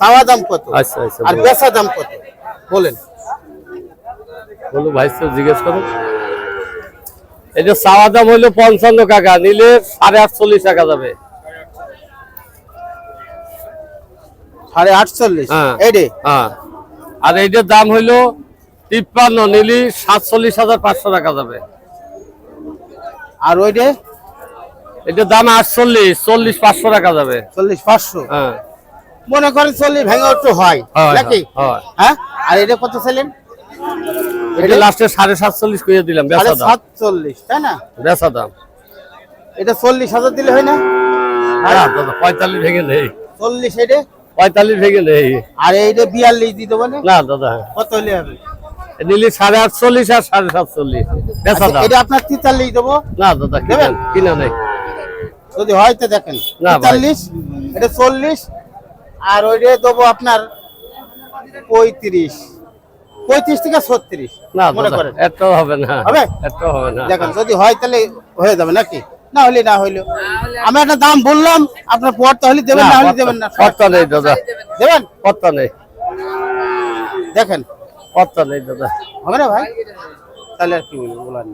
চাওয়া দাম কত? আচ্ছা আচ্ছা আর বেচা দাম কত? বলেন। বলো ভাই তো জিজ্ঞেস করো এই যে চাওয়া দাম হইল পঞ্চান্ন টাকা নিলে সাড়ে আটচল্লিশ টাকা যাবে। সাড়ে আটচল্লিশ? হ্যাঁ। এইটে হ্যাঁ। আর এইটার দাম হইল তিপ্পান্ন নিলি সাতচল্লিশ হাজার পাঁচশো টাকা যাবে। আর ওইটে এটার দাম আটচল্লিশ চল্লিশ পাঁচশো টাকা যাবে। চল্লিশ পাঁচশো? হ্যাঁ। মনে করেন চল্লিশ ভেঙে একটু হয় নাকি? হ্যাঁ। আর এটা কত ছিলেন এটা লাস্টে সাড়ে সাতচল্লিশ করে দিলাম সাতচল্লিশ তাই না? বেচা দাম। এটা চল্লিশ হাজার দিলে হয় না? পঁয়তাল্লিশ ভেঙে নেই। চল্লিশ এটা? পঁয়তাল্লিশ ভেঙে নেই। আর এইটা বিয়াল্লিশ দিতে বলে না? দাদা। কত হলে হবে? নিলি সাড়ে আটচল্লিশ আর সাড়ে সাতচল্লিশ। বেচা দাম। এটা আপনার তেতাল্লিশ দেবো। না দাদা? কিনা নেই। যদি হয় তো দেখেন। ভাই। এটা চল্লিশ আর ওইটা দেবো আপনার পঁয়ত্রিশ। পঁয়ত্রিশ থেকে ছত্রিশ না মনে করেন। একটাও হবে না। হবে? একটাও হবে না। দেখেন যদি হয় তাহলে হয়ে যাবে নাকি? না হলে না হইল। আমি একটা দাম বললাম আপনার পর তাহলে দেবেন না হলে দেবেন না। পত্তা নেই দাদা। দেবেন? পত্তা নেই। দেখেন। পত্তা নেই দাদা। হবে না ভাই? তাহলে আর কি বলব বলার নেই।